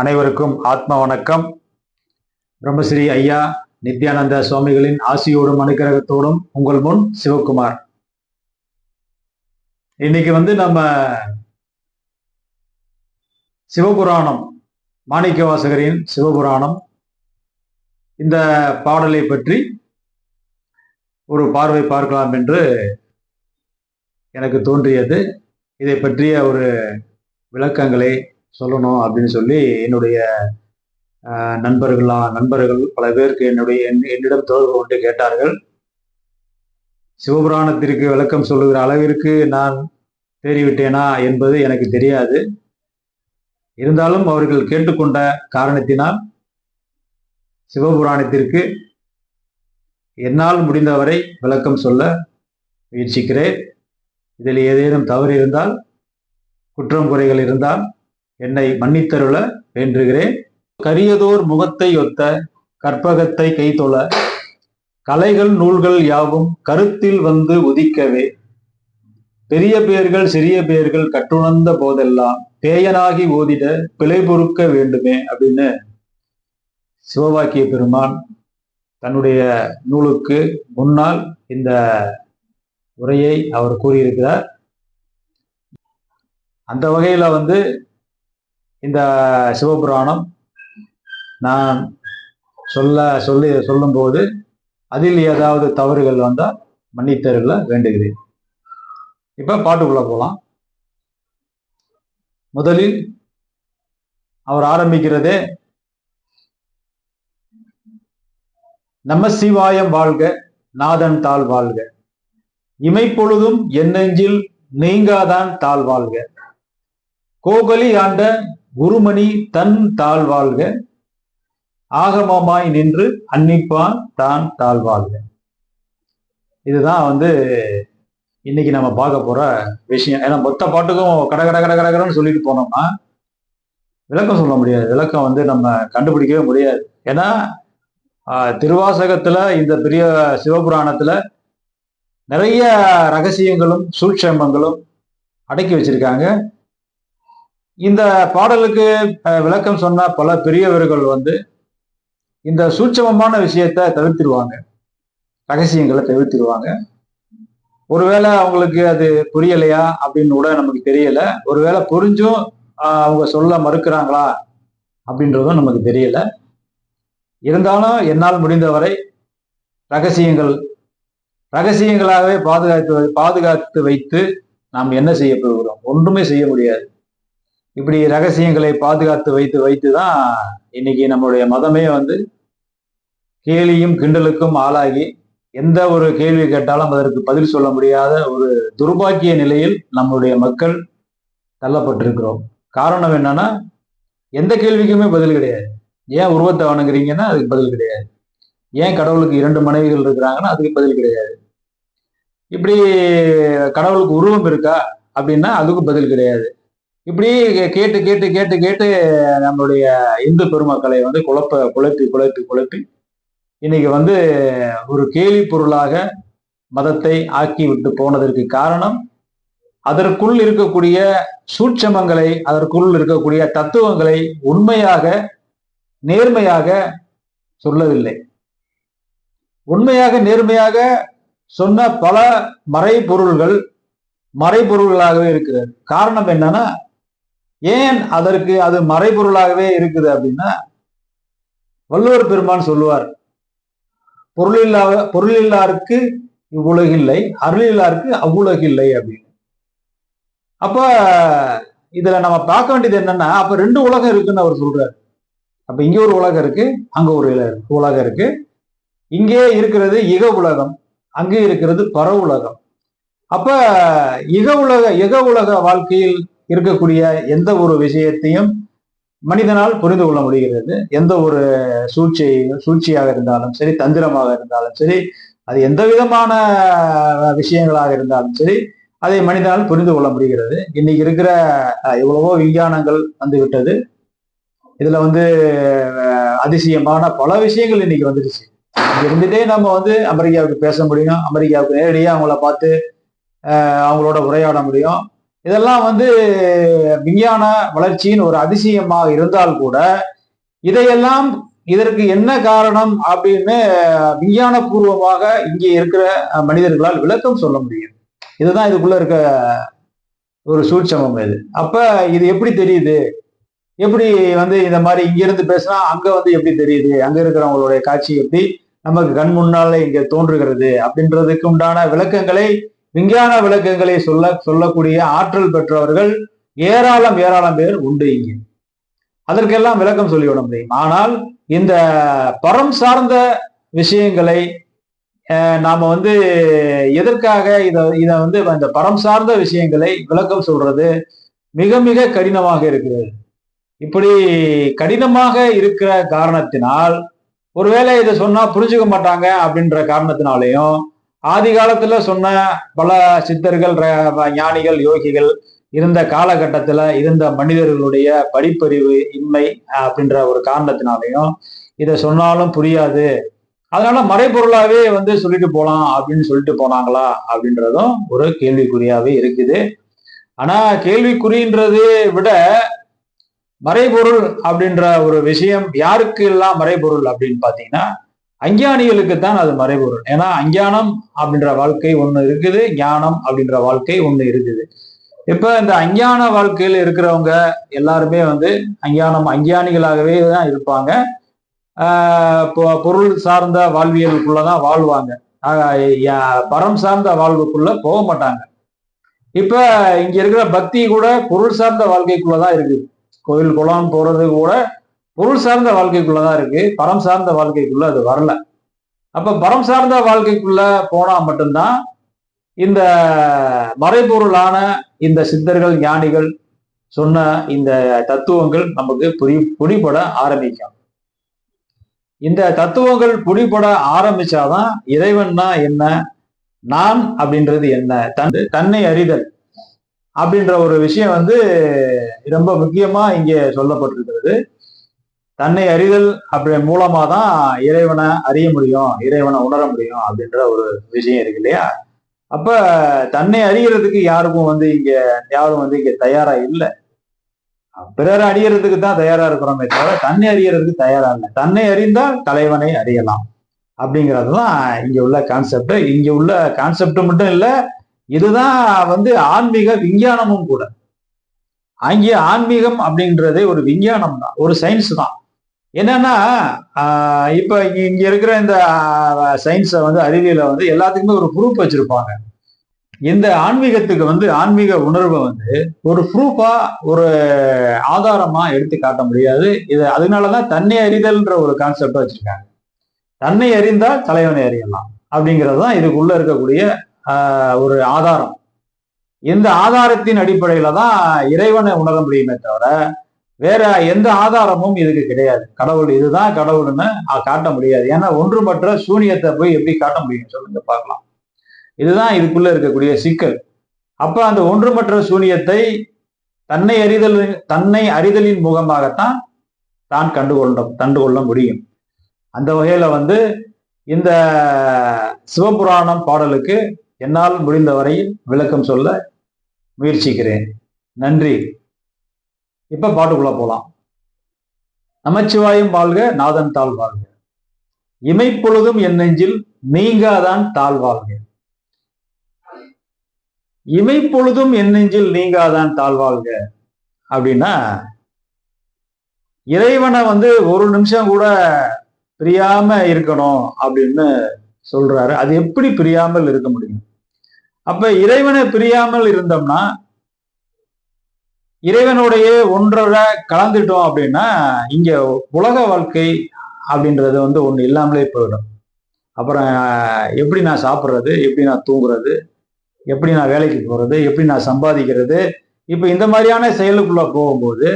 அனைவருக்கும் ஆத்ம வணக்கம். பிரம்மஸ்ரீ ஐயா நித்யானந்த சுவாமிகளின் ஆசியோடும் அனுக்கிரகத்தோடும் உங்கள் முன் சிவகுமார். இன்னைக்கு வந்து நம்ம சிவபுராணம் மாணிக்க வாசகரின் சிவபுராணம். இந்த பாடலை பற்றி ஒரு பார்வை பார்க்கலாம் என்று எனக்கு தோன்றியது. இதை பற்றிய ஒரு விளக்கங்களை சொல்லணும் அப்படின்னு சொல்லி என்னுடைய நண்பர்களாம் நண்பர்கள் பல பேருக்கு என்னுடைய என்- என்னிடம் தொடர்பு கொண்டு கேட்டார்கள். சிவபுராணத்திற்கு விளக்கம் சொல்லுகிற அளவிற்கு நான் தேறிவிட்டேனா என்பது எனக்கு தெரியாது. இருந்தாலும் அவர்கள் கேட்டுக்கொண்ட காரணத்தினால் சிவபுராணத்திற்கு என்னால் முடிந்தவரை விளக்கம் சொல்ல முயற்சிக்கிறேன். இதில் ஏதேனும் தவறு இருந்தால் குற்றம் குறைகள் இருந்தால் என்னை மன்னித்தருள வேண்டுகிறேன். கரியதோர் முகத்தை ஒத்த கற்பகத்தை கைத்தொழ. கலைகள் நூல்கள் யாவும் கருத்தில் வந்து உதிக்கவே. பெரிய பேர்கள் சிறிய பேர்கள் கட்டுணர்ந்த போதெல்லாம் பேயனாகி ஓதிட பிழை பொறுக்க வேண்டுமே அப்படின்னு சிவவாக்கிய பெருமான் தன்னுடைய நூலுக்கு முன்னால் இந்த உரையை அவர் கூறியிருக்கிறார். அந்த வகையில வந்து இந்த சிவபுராணம் நான் சொல்ல சொல்லி சொல்லும்போது அதில் ஏதாவது தவறுகள் வந்தால் மன்னித்தருள வேண்டுகிறேன். இப்போ பாட்டுக்குள்ளே போகலாம் முதலில் அவர் ஆரம்பிக்கிறதே நம்ம சிவாயம் வாழ்க நாதன் தாழ் வாழ்க. இமைப்பொழுதும் என் நெஞ்சில் நீங்காதான் தாழ் வாழ்க. கோகலி ஆண்ட குருமணி தன் தாழ் வாழ்க. ஆகமமாய் நின்று அன்னிப்பான் தான் தாழ் வாழ்க. இதுதான் வந்து இன்னைக்கு நம்ம பார்க்க போற விஷயம். ஏன்னா மொத்த பாட்டுக்கும் கட கட கட கட சொல்லிட்டு போனோம்னா விளக்கம் சொல்ல முடியாது. விளக்கம் வந்து நம்ம கண்டுபிடிக்கவே முடியாது. ஏன்னா திருவாசகத்துல இந்த பெரிய சிவபுராணத்துல நிறைய ரகசியங்களும் சூட்சமங்களும் அடக்கி வச்சிருக்காங்க. இந்த பாடலுக்கு விளக்கம் சொன்ன பல பெரியவர்கள் வந்து இந்த சூட்சமமான விஷயத்த தவிர்த்திருவாங்க. ரகசியங்களை தவிர்த்திருவாங்க. ஒருவேளை அவங்களுக்கு அது புரியலையா அப்படின்னு கூட நமக்கு தெரியல. ஒருவேளை புரிஞ்சும் அவங்க சொல்ல மறுக்கிறாங்களா அப்படின்றதும் நமக்கு தெரியல. இருந்தாலும் என்னால் முடிந்தவரை ரகசியங்கள் ரகசியங்களாகவே பாதுகாத்து பாதுகாத்து வைத்து நாம் என்ன செய்ய போகிறோம்? ஒன்றுமே செய்ய முடியாது. இப்படி ரகசியங்களை பாதுகாத்து வைத்து வைத்து தான் இன்னைக்கு நம்மளுடைய மதமே வந்து கேலியும் கிண்டலுக்கும் ஆளாகி எந்த ஒரு கேள்வி கேட்டாலும் அதற்கு பதில் சொல்ல முடியாத ஒரு துர்பாக்கிய நிலையில் நம்மளுடைய மக்கள் தள்ளப்பட்டிருக்கிறோம். காரணம் என்னன்னா எந்த கேள்விக்குமே பதில் கிடையாது. ஏன் உருவத்தை வணங்குறீங்கன்னா அதுக்கு பதில் கிடையாது. ஏன் கடவுளுக்கு இரண்டு மனைவிகள் இருக்கிறாங்கன்னா அதுக்கு பதில் கிடையாது. இப்படி கடவுளுக்கு உருவம் இருக்கா அப்படின்னா அதுக்கு பதில் கிடையாது. இப்படி கேட்டு கேட்டு கேட்டு கேட்டு நம்மளுடைய இந்து பெருமக்களை வந்து குழப்ப குழப்பி குழப்பி குழப்பி இன்னைக்கு வந்து ஒரு கேலி பொருளாக மதத்தை ஆக்கி விட்டு போனதற்கு காரணம் அதற்குள் இருக்கக்கூடிய சூட்சமங்களை அதற்குள் இருக்கக்கூடிய தத்துவங்களை உண்மையாக நேர்மையாக சொல்லவில்லை. உண்மையாக நேர்மையாக சொன்ன பல மறைபொருள்கள் மறைபொருள்களாகவே இருக்கிறது. காரணம் என்னன்னா ஏன் அதற்கு அது மறைபொருளாகவே இருக்குது அப்படின்னா வள்ளுவர் பெருமான் சொல்லுவார் பொருளில்லா பொருளில்லாருக்கு இவ்வுலகில்லை அருளில்லாருக்கு அவ்வுலகில்லை அப்படின்னு. அப்ப இதுல நம்ம பார்க்க வேண்டியது என்னன்னா அப்ப ரெண்டு உலகம் இருக்குன்னு அவர் சொல்றாரு. அப்ப இங்க ஒரு உலகம் இருக்கு அங்க ஒரு இல- உலகம் இருக்கு. இங்கே இருக்கிறது இக உலகம் அங்கே இருக்கிறது பர உலகம் அப்ப இக உலக இக உலக வாழ்க்கையில் இருக்கக்கூடிய எந்த ஒரு விஷயத்தையும் மனிதனால் புரிந்து கொள்ள முடிகிறது. எந்த ஒரு சூழ்ச்சி சூழ்ச்சியாக இருந்தாலும் சரி தந்திரமாக இருந்தாலும் சரி அது எந்த விதமான விஷயங்களாக இருந்தாலும் சரி அதை மனிதனால் புரிந்து கொள்ள முடிகிறது. இன்னைக்கு இருக்கிற எவ்வளவோ விஞ்ஞானங்கள் வந்து விட்டது இதுல வந்து அதிசயமான பல விஷயங்கள் இன்னைக்கு வந்துடுச்சு. இருந்துட்டே நம்ம வந்து அமெரிக்காவுக்கு பேச முடியும் அமெரிக்காவுக்கு நேரடியாக அவங்கள பார்த்து அவங்களோட உரையாட முடியும். இதெல்லாம் வந்து விஞ்ஞான வளர்ச்சியின் ஒரு அதிசயமாக இருந்தால் கூட இதையெல்லாம் இதற்கு என்ன காரணம் அப்படின்னு விஞ்ஞான பூர்வமாக இங்கே இருக்கிற மனிதர்களால் விளக்கம் சொல்ல முடியும். இதுதான் இதுக்குள்ள இருக்க ஒரு சூட்சமம் இது. அப்ப இது எப்படி தெரியுது? எப்படி வந்து இந்த மாதிரி இங்கிருந்து பேசினா அங்க வந்து எப்படி தெரியுது? அங்க இருக்கிறவங்களுடைய காட்சி எப்படி? நமக்கு கண் முன்னால இங்க தோன்றுகிறது அப்படின்றதுக்கு உண்டான விளக்கங்களை விஞ்ஞான விளக்கங்களை சொல்ல சொல்லக்கூடிய ஆற்றல் பெற்றவர்கள் ஏராளம் ஏராளம் பேர் உண்டு இங்கே. அதற்கெல்லாம் விளக்கம் சொல்லிவிட முடியும். ஆனால் இந்த பரம் சார்ந்த விஷயங்களை நாம வந்து எதற்காக இதை இதை வந்து இந்த பரம் சார்ந்த விஷயங்களை விளக்கம் சொல்றது மிக மிக கடினமாக இருக்கிறது. இப்படி கடினமாக இருக்கிற காரணத்தினால் ஒருவேளை இதை சொன்னா புரிஞ்சுக்க மாட்டாங்க அப்படின்ற காரணத்தினாலையும் ஆதி காலத்துல சொன்ன பல சித்தர்கள் ஞானிகள் யோகிகள் இருந்த காலகட்டத்துல இருந்த மனிதர்களுடைய படிப்பறிவு இன்மை அப்படின்ற ஒரு காரணத்தினாலையும் இதை சொன்னாலும் புரியாது. அதனால மறைபொருளாவே வந்து சொல்லிட்டு போலாம் அப்படின்னு சொல்லிட்டு போனாங்களா அப்படின்றதும் ஒரு கேள்விக்குறியாவே இருக்குது. ஆனா கேள்விக்குறின்றது விட மறைபொருள் அப்படின்ற ஒரு விஷயம் யாருக்கு எல்லாம் மறைபொருள் அப்படின்னு பாத்தீங்கன்னா அஞ்ஞானிகளுக்கு தான் அது மறைபொருள். ஏன்னா அஞ்ஞானம் அப்படின்ற வாழ்க்கை ஒண்ணு இருக்குது ஞானம் அப்படின்ற வாழ்க்கை ஒண்ணு இருக்குது. இப்ப இந்த அஞ்ஞான வாழ்க்கையில் இருக்கிறவங்க எல்லாருமே வந்து அஞ்ஞானம் அஞ்ஞானிகளாகவே தான் இருப்பாங்க. பொருள் சார்ந்த வாழ்வியலுக்குள்ளதான் வாழ்வாங்க. பரம் சார்ந்த வாழ்வுக்குள்ள போக மாட்டாங்க. இப்ப இங்க இருக்கிற பக்தி கூட பொருள் சார்ந்த வாழ்க்கைக்குள்ளதான் இருக்குது. கோயில் குளம் போறது கூட பொருள் சார்ந்த வாழ்க்கைக்குள்ளதான் இருக்கு. பரம் சார்ந்த வாழ்க்கைக்குள்ள அது வரல. அப்ப பரம் சார்ந்த வாழ்க்கைக்குள்ள போனா மட்டும்தான் இந்த மறைபொருளான இந்த சித்தர்கள் ஞானிகள் சொன்ன இந்த தத்துவங்கள் நமக்கு புரி புடிபட ஆரம்பிக்கும். இந்த தத்துவங்கள் புடிபட ஆரம்பிச்சாதான் இறைவன்னா என்ன நான் அப்படின்றது என்ன தன் தன்னை அறிதல் அப்படின்ற ஒரு விஷயம் வந்து ரொம்ப முக்கியமா இங்கே சொல்லப்பட்டிருக்கிறது. தன்னை அறிதல் அப்படி மூலமா தான் இறைவனை அறிய முடியும் இறைவனை உணர முடியும் அப்படின்ற ஒரு விஷயம் இருக்கு இல்லையா? அப்ப தன்னை அறிகிறதுக்கு யாருக்கும் வந்து இங்க யாரும் வந்து இங்க தயாரா இல்லை. பிறரை அறியறதுக்கு தான் தயாரா இருக்கிறோமே தவிர தன்னை அறியறதுக்கு தயாரா இல்லை. தன்னை அறிந்தால் தலைவனை அறியலாம் அப்படிங்கிறது தான் இங்க உள்ள கான்செப்ட் இங்க உள்ள கான்செப்ட் மட்டும் இல்லை இதுதான் வந்து ஆன்மீக விஞ்ஞானமும் கூட. அங்கே ஆன்மீகம் அப்படின்றதே ஒரு விஞ்ஞானம் தான் ஒரு சயின்ஸ் தான். என்னன்னா இப்ப இங்க இருக்கிற இந்த சயின்ஸை வந்து அறிவியல வந்து எல்லாத்துக்குமே ஒரு ப்ரூஃப் வச்சிருப்பாங்க. இந்த ஆன்மீகத்துக்கு வந்து ஆன்மீக உணர்வை வந்து ஒரு ப்ரூஃபா ஒரு ஆதாரமா எடுத்து காட்ட முடியாது. இது அதனாலதான் தன்னை அறிதல்ன்ற ஒரு கான்செப்ட் வச்சிருக்காங்க. தன்னை அறிந்தால் தலைவனை அறியலாம். அப்படிங்கிறது தான் இதுக்குள்ள இருக்கக்கூடிய ஒரு ஆதாரம். இந்த ஆதாரத்தின் அடிப்படையில தான் இறைவனை உணர முடியுமே தவிர வேற எந்த ஆதாரமும் இதுக்கு கிடையாது. கடவுள் இதுதான் கடவுள்னு காட்ட முடியாது. ஏன்னா ஒன்றுமற்ற சூனியத்தை போய் எப்படி காட்ட முடியும் சொல்லுங்க பார்க்கலாம். இதுதான் இதுக்குள்ள இருக்கக்கூடிய சிக்கல். அப்ப அந்த ஒன்றுமற்ற சூனியத்தை தன்னை அறிதல் தன்னை அறிதலின் முகமாகத்தான் தான் கண்டுகொள்ள கண்டுகொள்ள முடியும். அந்த வகையில வந்து இந்த சிவபுராணம் பாடலுக்கு என்னால் முடிந்த வரையில் விளக்கம் சொல்ல முயற்சிக்கிறேன். நன்றி. இப்ப பாட்டுக்குள்ள போலாம். நமச்சிவாயும் வாழ்க நாதன் தாழ் வாழ்க. இமைப்பொழுதும் என் நெஞ்சில் நீங்காதான் தாழ் வாழ்க. இமைப்பொழுதும் என் நெஞ்சில் நீங்காதான் தாழ்வாழ்க அப்படின்னா இறைவனை வந்து ஒரு நிமிஷம் கூட பிரியாம இருக்கணும் அப்படின்னு சொல்றாரு. அது எப்படி பிரியாமல் இருக்க முடியும்? அப்ப இறைவனை பிரியாமல் இருந்தோம்னா இறைவனுடைய ஒன்றரை கலந்துட்டோம் அப்படின்னா இங்க உலக வாழ்க்கை அப்படின்றது வந்து ஒண்ணு இல்லாமலே போயிடும். அப்புறம் எப்படி நான் சாப்பிட்றது எப்படி நான் தூங்குறது எப்படி நான் வேலைக்கு போறது எப்படி நான் சம்பாதிக்கிறது இப்போ இந்த மாதிரியான செயலுக்குள்ள போகும்போது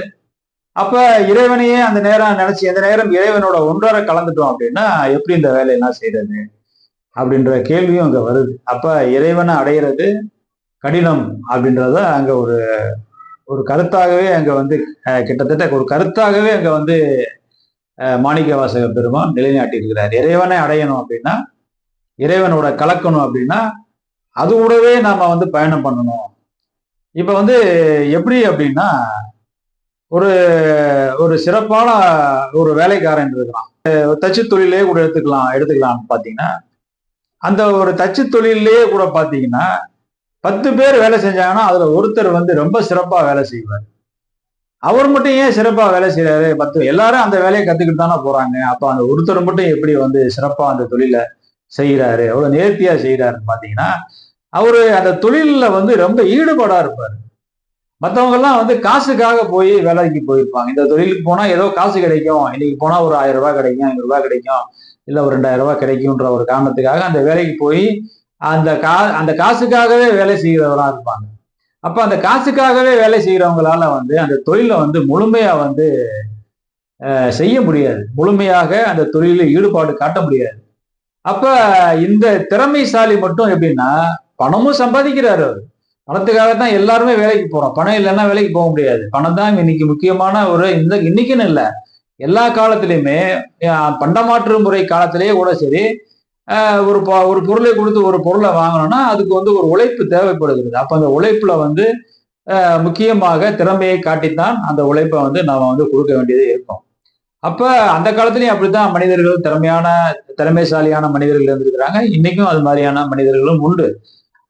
அப்ப இறைவனையே அந்த நேரம் நினைச்சு எந்த நேரம் இறைவனோட ஒன்றரை கலந்துட்டோம் அப்படின்னா எப்படி இந்த வேலையெல்லாம் செய்யறது அப்படின்ற கேள்வியும் அங்க வருது. அப்ப இறைவனை அடையிறது கடினம் அப்படின்றத அங்க ஒரு ஒரு கருத்தாகவே அங்க வந்து கிட்டத்தட்ட ஒரு கருத்தாகவே அங்க வந்து மாணிக்க வாசக பெருமான் நிலைநாட்டியிருக்கிறார். இறைவனை அடையணும் அப்படின்னா இறைவனோட கலக்கணும் அப்படின்னா அது கூடவே நாம வந்து பயணம் பண்ணணும். இப்ப வந்து எப்படி அப்படின்னா ஒரு ஒரு சிறப்பான ஒரு வேலைக்காரன் இருக்கலாம். தச்சு தொழிலே கூட எடுத்துக்கலாம் எடுத்துக்கலாம்னு பாத்தீங்கன்னா அந்த ஒரு தச்சு தொழிலே கூட பாத்தீங்கன்னா பத்து பேர் வேலை செஞ்சாங்கன்னா அதுல ஒருத்தர் வந்து ரொம்ப சிறப்பா வேலை செய்வார். அவர் மட்டும் ஏன் சிறப்பா வேலை செய்யறாரு பத்து எல்லாரும் அந்த வேலையை கத்துக்கிட்டு தானே போறாங்க. அப்ப அந்த ஒருத்தர் மட்டும் எப்படி வந்து சிறப்பா அந்த தொழிலை செய்யறாரு எவ்வளவு நேர்த்தியா செய்யறாருன்னு பாத்தீங்கன்னா அவரு அந்த தொழிலில் வந்து ரொம்ப ஈடுபாடா இருப்பாரு. மற்றவங்கெல்லாம் வந்து காசுக்காக போய் வேலைக்கு போயிருப்பாங்க. இந்த தொழிலுக்கு போனா ஏதோ காசு கிடைக்கும். இன்னைக்கு போனா ஒரு ஆயிரம் ரூபாய் கிடைக்கும் ஐநூறு ரூபாய் கிடைக்கும் இல்ல ஒரு ரெண்டாயிரம் ரூபாய் கிடைக்கும்ன்ற ஒரு காரணத்துக்காக அந்த வேலைக்கு போய் அந்த கா அந்த காசுக்காகவே வேலை செய்கிறவங்களா இருப்பாங்க. அப்ப அந்த காசுக்காகவே வேலை செய்கிறவங்களால வந்து அந்த தொழிலை வந்து முழுமையா வந்து செய்ய முடியாது. முழுமையாக அந்த தொழிலில் ஈடுபாடு காட்ட முடியாது. அப்ப இந்த திறமைசாலி மட்டும் எப்படின்னா பணமும் சம்பாதிக்கிறாரு அவர். பணத்துக்காக தான் எல்லாருமே வேலைக்கு போறோம். பணம் இல்லைன்னா வேலைக்கு போக முடியாது. பணம் தான் இன்னைக்கு முக்கியமான ஒரு இந்த இன்னைக்குன்னு இல்லை. எல்லா காலத்திலையுமே பண்டமாற்று முறை காலத்திலேயே கூட சரி ஒரு ஒரு பொருளை கொடுத்து ஒரு பொருளை வாங்கணும்னா அதுக்கு வந்து ஒரு உழைப்பு தேவைப்படுகிறது. அப்போ அந்த உழைப்புல வந்து முக்கியமாக திறமையை காட்டித்தான் அந்த உழைப்பை வந்து நாம் வந்து கொடுக்க வேண்டியது இருக்கும். அப்போ அந்த காலத்துலேயும் அப்படித்தான் மனிதர்கள் திறமையான திறமைசாலியான மனிதர்கள் இருந்திருக்கிறாங்க. இன்னைக்கும் அது மாதிரியான மனிதர்களும் உண்டு.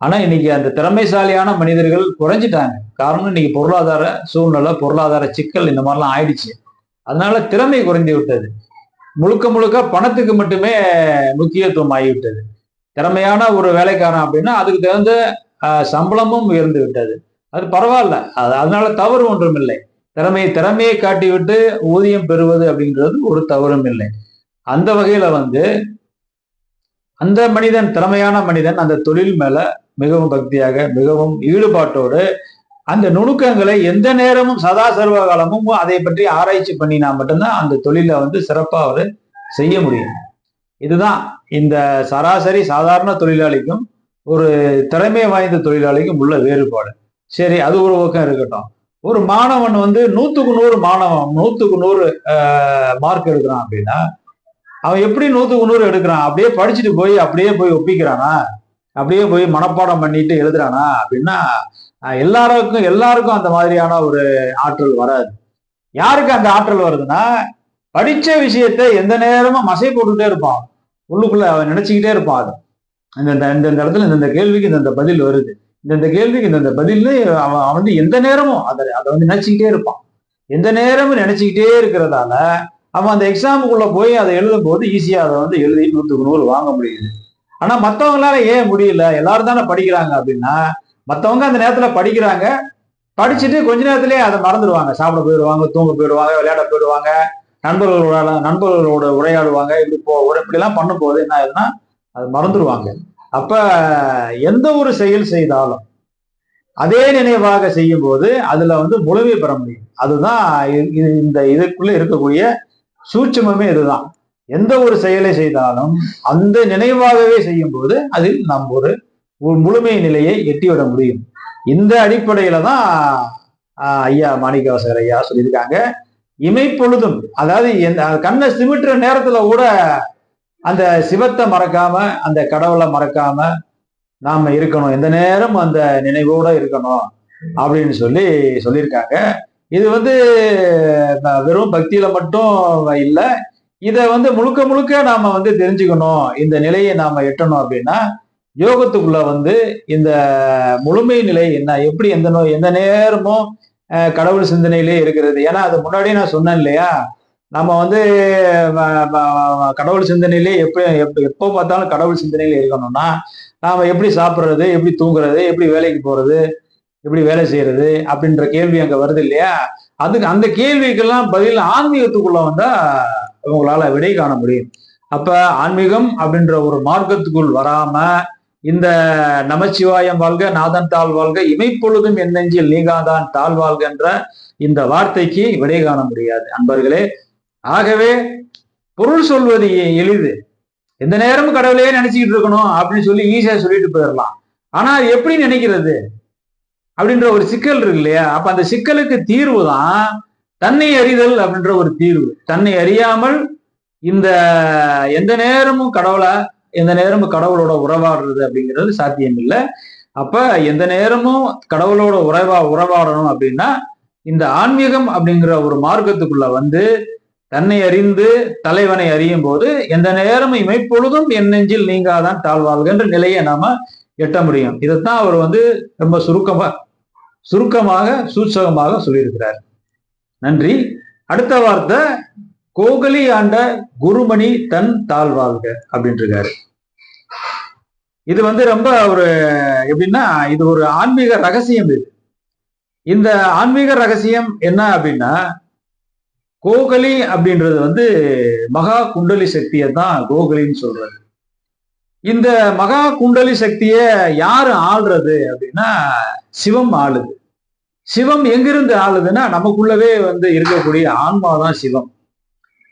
ஆனால் இன்னைக்கு அந்த திறமைசாலியான மனிதர்கள் குறைஞ்சிட்டாங்க. காரணம் இன்னைக்கு பொருளாதார சூழ்நிலை பொருளாதார சிக்கல் இந்த மாதிரிலாம் ஆயிடுச்சு. அதனால திறமை குறைந்து விட்டது. முழுக்க முழுக்க பணத்துக்கு மட்டுமே முக்கியத்துவம் ஆகிவிட்டது. திறமையான ஒரு வேலைக்காரன் அப்படின்னா அதுக்கு தகுந்த சம்பளமும் உயர்ந்து விட்டது. அது பரவாயில்ல. அது அதனால தவறு ஒன்றும் இல்லை. திறமையை திறமையை காட்டிவிட்டு ஊதியம் பெறுவது அப்படின்றது ஒரு தவறும் இல்லை. அந்த வகையில வந்து அந்த மனிதன் திறமையான மனிதன் அந்த தொழில் மேல மிகவும் பக்தியாக மிகவும் ஈடுபாட்டோடு அந்த நுணுக்கங்களை எந்த நேரமும் சதா சர்வ காலமும் அதை பற்றி ஆராய்ச்சி பண்ணினா மட்டும்தான் அந்த தொழிலை வந்து சிறப்பாக அவர் செய்ய முடியும். இதுதான் இந்த சராசரி சாதாரண தொழிலாளிக்கும் ஒரு திறமை வாய்ந்த தொழிலாளிக்கும் உள்ள வேறுபாடு. சரி அது ஒரு பக்கம் இருக்கட்டும். ஒரு மாணவன் வந்து நூத்துக்கு நூறு மாணவன் நூத்துக்கு நூறு மார்க் எடுக்கிறான் அப்படின்னா அவன் எப்படி நூத்துக்கு நூறு எடுக்கிறான்? அப்படியே படிச்சுட்டு போய் அப்படியே போய் ஒப்பிக்கிறானா? அப்படியே போய் மனப்பாடம் பண்ணிட்டு எழுதுறானா? அப்படின்னா எல்லாருக்கும் எல்லாருக்கும் அந்த மாதிரியான ஒரு ஆற்றல் வராது. யாருக்கு அந்த ஆற்றல் வருதுன்னா படிச்ச விஷயத்த எந்த நேரமும் மசை போட்டுக்கிட்டே இருப்பான். உள்ளுக்குள்ள அவன் நினைச்சுக்கிட்டே இருப்பான் அது. இந்த இந்த- இடத்துல இந்தந்த கேள்விக்கு இந்தந்த பதில் வருது. இந்தந்த கேள்விக்கு இந்தந்த இந்த பதில்னு அவன் அவன் வந்து எந்த நேரமும் அதை அதை வந்து நினைச்சுக்கிட்டே இருப்பான். எந்த நேரமும் நினைச்சுக்கிட்டே இருக்கிறதால அவன் அந்த எக்ஸாமுக்குள்ள போய் அதை எழுதும் போது ஈஸியா அதை வந்து எழுதி நூற்றுக்கு நூறு வாங்க முடியுது. ஆனா மற்றவங்களால ஏன் முடியல? எல்லாரும் தானே படிக்கிறாங்க அப்படின்னா மற்றவங்க அந்த நேரத்தில் படிக்கிறாங்க படிச்சுட்டு கொஞ்ச நேரத்திலே அதை மறந்துடுவாங்க. சாப்பிட போயிடுவாங்க தூங்க போயிடுவாங்க விளையாட போயிடுவாங்க நண்பர்களோட நண்பர்களோட உரையாடுவாங்க இப்படி போ இப்படிலாம் பண்ணும்போது என்ன ஆகுதுன்னா அது மறந்துடுவாங்க. அப்ப எந்த ஒரு செயல் செய்தாலும் அதே நினைவாக செய்யும் போது அதுல வந்து முழுமை பெற முடியும். அதுதான் இது- இந்த இதுக்குள்ள இருக்கக்கூடிய சூட்சமே இதுதான். எந்த ஒரு செயலை செய்தாலும் அந்த நினைவாகவே செய்யும் போது அதில் நாம் ஒரு முழுமை நிலையை எட்டிவிட முடியும். இந்த அடிப்படையில தான் ஐயா மாணிக்கவாசகர் ஐயா சொல்லியிருக்காங்க. இமைப்பொழுதும் அதாவது எந்த கண்ணை சிமிட்டுற நேரத்துல கூட அந்த சிவத்தை மறக்காம அந்த கடவுளை மறக்காம நாம இருக்கணும். எந்த நேரம் அந்த நினைவோட இருக்கணும் அப்படின்னு சொல்லி சொல்லியிருக்காங்க. இது வந்து வெறும் பக்தியில மட்டும் இல்லை. இதை வந்து முழுக்க முழுக்க நாம வந்து தெரிஞ்சுக்கணும். இந்த நிலையை நாம எட்டணும் அப்படின்னா யோகத்துக்குள்ள வந்து இந்த முழுமை நிலை என்ன? எப்படி எந்த நோய் எந்த நேரமும் கடவுள் சிந்தனையிலே இருக்கிறது? ஏன்னா அது முன்னாடியே நான் சொன்னேன் இல்லையா? நம்ம வந்து கடவுள் சிந்தனையிலே எப்போ எப்ப எப்போ பார்த்தாலும் கடவுள் சிந்தனையில இருக்கணும்னா நாம எப்படி சாப்பிட்றது எப்படி தூங்குறது எப்படி வேலைக்கு போறது எப்படி வேலை செய்யறது அப்படின்ற கேள்வி அங்க வருது இல்லையா? அதுக்கு அந்த கேள்விக்கெல்லாம் பதில் ஆன்மீகத்துக்குள்ள வந்தா உங்களால விடை காண முடியும். அப்ப ஆன்மீகம் அப்படின்ற ஒரு மார்க்கத்துக்குள் வராம இந்த நமச்சிவாயம் வாழ்க நாதன் தாழ் வாழ்க இமைப்பொழுதும் என்னெஞ்சில் நீகாதான் தாழ் வாழ்கின்ற இந்த வார்த்தைக்கு விடை காண முடியாது. அன்பர்களே ஆகவே பொருள் சொல்வது எளிது. எந்த நேரமும் கடவுளையே நினைச்சுக்கிட்டு இருக்கணும் அப்படின்னு சொல்லி ஈஸியா சொல்லிட்டு போயிடலாம். ஆனா அது எப்படி நினைக்கிறது? அப்படின்ற ஒரு சிக்கல் இருக்கு இல்லையா? அப்ப அந்த சிக்கலுக்கு தீர்வு தான் தன்னை அறிதல் அப்படின்ற ஒரு தீர்வு. தன்னை அறியாமல் இந்த எந்த நேரமும் கடவுளை எந்த நேரமும் கடவுளோட உறவாடுறது அப்படிங்கிறது சாத்தியம் இல்லை அப்ப எந்த நேரமும் கடவுளோட உறவா உறவாடணும் அப்படின்னா இந்த ஆன்மீகம் அப்படிங்கிற ஒரு மார்க்கத்துக்குள்ள வந்து தன்னை அறிந்து தலைவனை அறியும் போது எந்த நேரமும் இமைப்பொழுதும் என் நெஞ்சில் நீங்காதான் தாழ்வாள்கின்ற நிலையை நாம எட்ட முடியும். இதைத்தான் அவர் வந்து ரொம்ப சுருக்கமா சுருக்கமாக சூட்சகமாக சொல்லியிருக்கிறார். நன்றி. அடுத்த வார்த்தை கோகலி ஆண்ட குருமணி தன் தாழ்வாழ்க அப்படின்ட்டு இருக்காரு இது வந்து ரொம்ப ஒரு எப்படின்னா இது ஒரு ஆன்மீக ரகசியம் இது. இந்த ஆன்மீக ரகசியம் என்ன அப்படின்னா கோகலி அப்படின்றது வந்து மகா குண்டலி சக்தியை தான் கோகலின்னு சொல்றது இந்த மகா குண்டலி சக்தியை யாரு ஆள்றது அப்படின்னா சிவம் ஆளுது. சிவம் எங்கிருந்து ஆளுதுன்னா நமக்குள்ளவே வந்து இருக்கக்கூடிய ஆன்மா தான் சிவம்.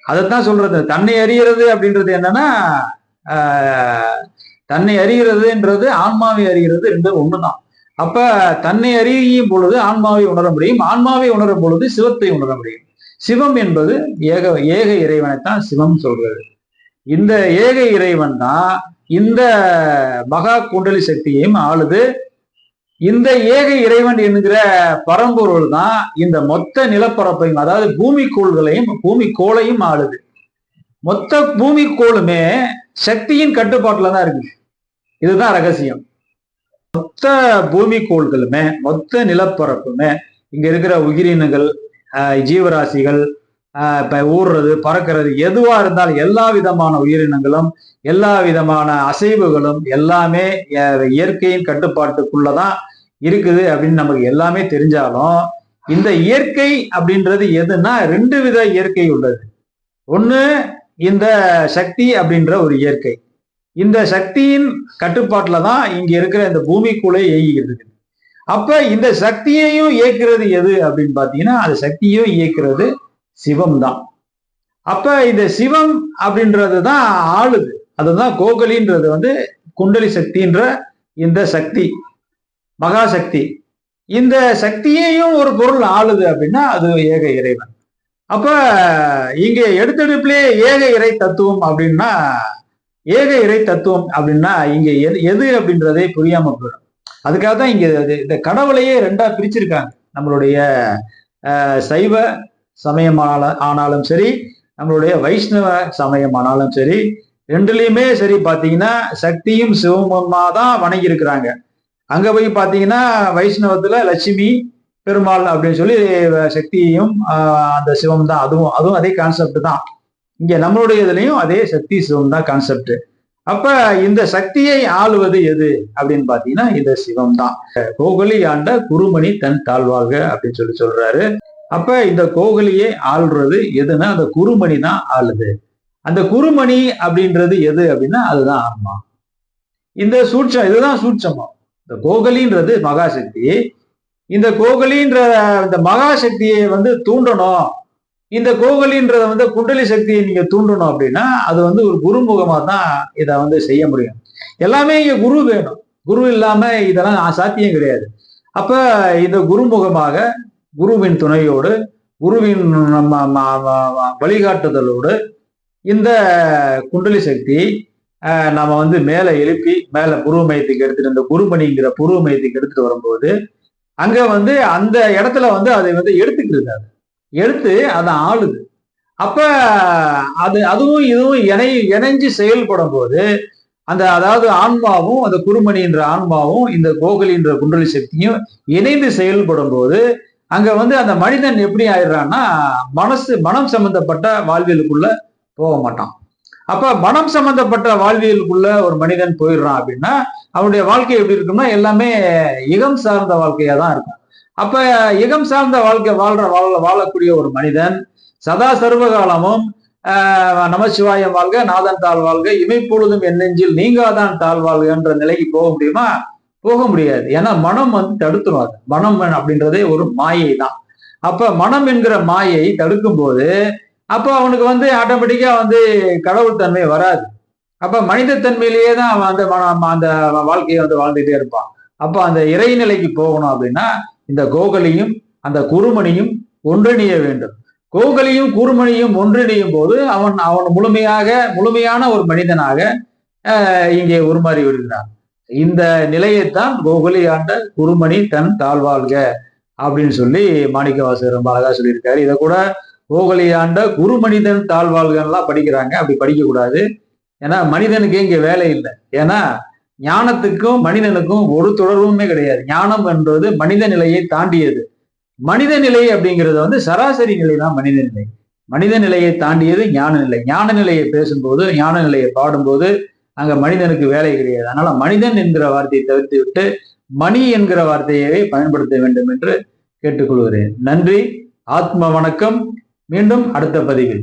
அதைத்தான் சொல்றது. தன்னை அறிகிறது அப்படின்றது என்னன்னா தன்னை அறிகிறதுன்றது ஆன்மாவை அறிகிறது ரெண்டு ஒண்ணுதான். அப்ப தன்னை அறியும் பொழுது ஆன்மாவை உணர முடியும். ஆன்மாவை உணரும் பொழுது சிவத்தை உணர முடியும். சிவம் என்பது ஏக ஏக இறைவனைத்தான் சிவம் சொல்றது. இந்த ஏக இறைவன் தான் இந்த மகா குண்டலி சக்தியையும் ஆளுது. இந்த ஏக இறைவன் என்கிற பரம்பொருள் தான் இந்த மொத்த நிலப்பரப்பையும் அதாவது பூமி கோள்களையும் பூமி கோளையும் ஆளுது. மொத்த பூமி கோளுமே சக்தியின் கட்டுப்பாட்டுல தான் இருக்கு இதுதான் ரகசியம். மொத்த பூமி கோள்களுமே மொத்த நிலப்பரப்புமே இங்க இருக்கிற உயிரினங்கள் ஜீவராசிகள் இப்போ ஊறுறது பறக்கிறது எதுவாக இருந்தாலும் எல்லா விதமான உயிரினங்களும் எல்லா விதமான அசைவுகளும் எல்லாமே இயற்கையின் கட்டுப்பாட்டுக்குள்ள தான் இருக்குது அப்படின்னு நமக்கு எல்லாமே தெரிஞ்சாலும் இந்த இயற்கை அப்படின்றது எதுன்னா ரெண்டு வித இயற்கை உள்ளது. ஒன்று இந்த சக்தி அப்படின்ற ஒரு இயற்கை. இந்த சக்தியின் கட்டுப்பாட்டில் தான் இங்கே இருக்கிற இந்த பூமிக்குள்ளே இயங்கிக்கிட்டு இருக்குது. அப்போ இந்த சக்தியையும் இயக்கிறது எது அப்படின்னு பார்த்தீங்கன்னா அந்த சக்தியும் இயக்கிறது சிவம் தான் அப்ப இந்த சிவம் அப்படின்றது தான் ஆளுது. அதுதான் கோகலின்றது வந்து குண்டலி சக்தின்ற இந்த சக்தி மகாசக்தி இந்த சக்தியையும் ஒரு பொருள் ஆளுது அப்படின்னா அது ஏக இறைவன். அப்ப இங்க எடுத்தெடுப்புலேயே ஏக இறை தத்துவம் அப்படின்னா ஏக இறை தத்துவம் அப்படின்னா இங்க எது எது அப்படின்றதே புரியாம போயிடும். அதுக்காக தான் இங்க இந்த கடவுளையே ரெண்டா பிரிச்சிருக்காங்க. நம்மளுடைய சைவ சமயமான ஆனாலும் சரி நம்மளுடைய வைஷ்ணவ சமயமானாலும் சரி ரெண்டுலேயுமே சரி பார்த்தீங்கன்னா சக்தியும் சிவமுமா தான் வணங்கி இருக்கிறாங்க போய் பார்த்தீங்கன்னா வைஷ்ணவத்தில் லட்சுமி பெருமாள் அப்படின்னு சொல்லி சக்தியையும் அந்த சிவம் தான். அதுவும் அதுவும் அதே கான்செப்ட் தான். இங்கே நம்மளுடைய இதுலையும் அதே சக்தி சிவம் தான் கான்செப்ட் அப்ப இந்த சக்தியை ஆளுவது எது அப்படின்னு பாத்தீங்கன்னா இந்த சிவம் தான். கோகுலி ஆண்ட குருமணி தன் தாழ்வாக அப்படின்னு சொல்லி சொல்றாரு. அப்ப இந்த கோகலியை ஆள்றது எதுன்னா அந்த குருமணி தான் ஆளுது. அந்த குருமணி அப்படின்றது எது அப்படின்னா அதுதான் ஆன்மா. இந்த சூட்சம் இதுதான் சூட்சமம். இந்த கோகலின்றது மகாசக்தி. இந்த கோகலின்ற இந்த மகாசக்தியை வந்து தூண்டணும். இந்த கோகலின்றத வந்து குண்டலி சக்தியை நீங்க தூண்டணும் அப்படின்னா அது வந்து ஒரு குருமுகமா தான் இதை வந்து செய்ய முடியும். எல்லாமே இங்க குரு வேணும். குரு இல்லாம இதெல்லாம் சாத்தியம் கிடையாது. அப்ப இந்த குருமுகமாக குருவின் துணையோடு குருவின் நம்ம வழிகாட்டுதலோடு இந்த குண்டலி சக்தி நம்ம வந்து மேலே எழுப்பி மேலே புருவ மையத்துக்கு எடுத்துட்டு இந்த குருமணிங்கிற புருவ மையத்துக்கு எடுத்துட்டு வரும்போது அங்க வந்து அந்த இடத்துல வந்து அதை வந்து எடுத்துக்கிறது அது. எடுத்து அதை ஆளுது. அப்ப அது அதுவும் இதுவும் இணை இணைஞ்சு செயல்படும் போது அந்த அதாவது ஆன்மாவும் அந்த குருமணின்ற ஆன்மாவும் இந்த கோகலின்ற குண்டலி சக்தியும் இணைந்து செயல்படும் போது அங்க வந்து அந்த மனிதன் எப்படி ஆயிடுறான்னா மனசு மனம் சம்பந்தப்பட்ட வாழ்வியலுக்குள்ள போக மாட்டான். அப்ப மனம் சம்பந்தப்பட்ட வாழ்வியலுக்குள்ள ஒரு மனிதன் போயிடுறான் அப்படின்னா அவனுடைய வாழ்க்கை எப்படி இருக்கும்னா எல்லாமே இகம் சார்ந்த வாழ்க்கையா தான் இருக்கும். அப்ப இகம் சார்ந்த வாழ்க்கை வாழ்ற வாழ வாழக்கூடிய ஒரு மனிதன் சதா சர்வகாலமும் ஆஹ், நமசிவாயம் வாழ்க நாதன் தாழ் வாழ்க இமைப்பொழுதும் என் நெஞ்சில் நீங்காதான் தாழ் வாழ்கன்ற நிலைக்கு போக முடியுமா? போக முடியாது. ஏன்னா மனம் வந்து தடுத்துரும் அது. மனம் அப்படின்றதே ஒரு மாயை தான் அப்ப மனம் என்கிற மாயை தடுக்கும் போது அப்ப அவனுக்கு வந்து ஆட்டோமேட்டிக்கா வந்து கடவுள் தன்மை வராது. அப்ப மனித தன்மையிலேயே தான் அவன் அந்த மன- அந்த வாழ்க்கையை வந்து வாழ்ந்துட்டே இருப்பான். அப்ப அந்த இறைநிலைக்கு போகணும் அப்படின்னா இந்த கோகலியும் அந்த குருமணியும் ஒன்றிணைய வேண்டும். கோகலியும் குருமணியும் ஒன்றிணையும் போது அவன் அவன் முழுமையாக முழுமையான ஒரு மனிதனாக இங்கே உருமாறி விடுகிறான் இந்த நிலையைத்தான் கோகுலி ஆண்ட குருமணி தன் தாழ்வாழ்க அப்படின்னு சொல்லி மாணிக்கவாசகர் ரொம்ப அழகா சொல்லியிருக்காரு. இதை கூட கோகுலி ஆண்ட குருமனிதன் தாழ்வாழ்கன்லாம் படிக்கிறாங்க. அப்படி படிக்க கூடாது ஏன்னா மனிதனுக்கு இங்க வேலை இல்லை. ஏன்னா ஞானத்துக்கும் மனிதனுக்கும் ஒரு தொடர்புமே கிடையாது. ஞானம் என்பது மனித நிலையை தாண்டியது. மனித நிலை அப்படிங்கிறது வந்து சராசரி நிலை தான் மனித நிலை. மனித நிலையை தாண்டியது ஞான நிலை. ஞான நிலையை பேசும்போது ஞான நிலையை பாடும்போது அங்க மனிதனுக்கு வேலை கிடையாது. அதனால மனிதன் என்கிற வார்த்தையை தவிர்த்து விட்டு மணி என்கிற வார்த்தையவே பயன்படுத்த வேண்டும் என்று கேட்டுக்கொள்கிறேன். நன்றி. ஆத்ம வணக்கம். மீண்டும் அடுத்த பதிவில்.